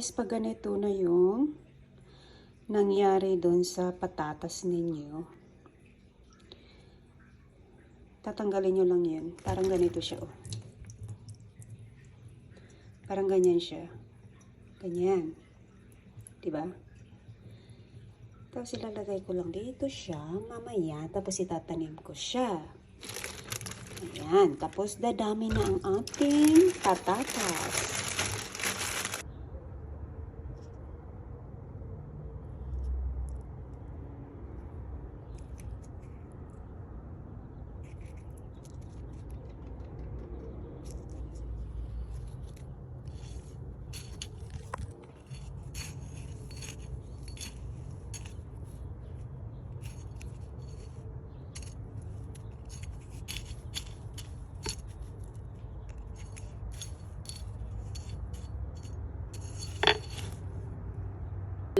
Guys, pag ganito na yung nangyari doon sa patatas ninyo, tatanggalin nyo lang yan. Parang ganito siya, oh. Parang ganyan siya. Ganyan. Diba? Tapos ilalagay ko lang dito siya mamaya. Tapos itatanim ko siya. Ayan. Tapos dadami na ang ating patatas.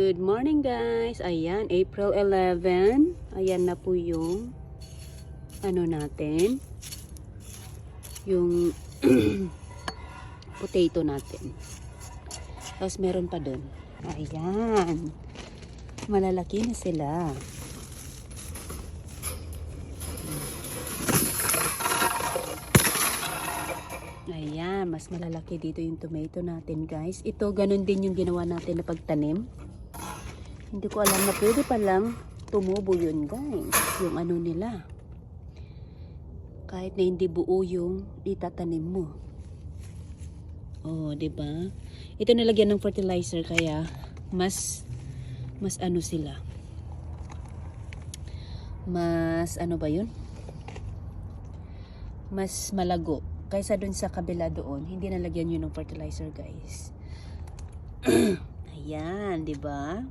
Good morning guys. Ayan, April 11. Ayan na po yung ano natin. Yung potato natin. Tapos meron pa dun. Ayan. Malalaki na sila. Ayan, mas malalaki dito yung tomato natin guys. Ito, ganun din yung ginawa natin na pagtanim. Hindi ko alam na pwede palang tumubo yun guys. Yung ano nila. Kahit na hindi buo yung itatanim mo. Oh, 'di ba? Ito nilagyan ng fertilizer kaya mas mas ano sila. Mas ano ba 'yun? Mas malago kaysa dun sa kabila doon. Hindi nalagyan yun ng fertilizer, guys. Ayan, 'di ba?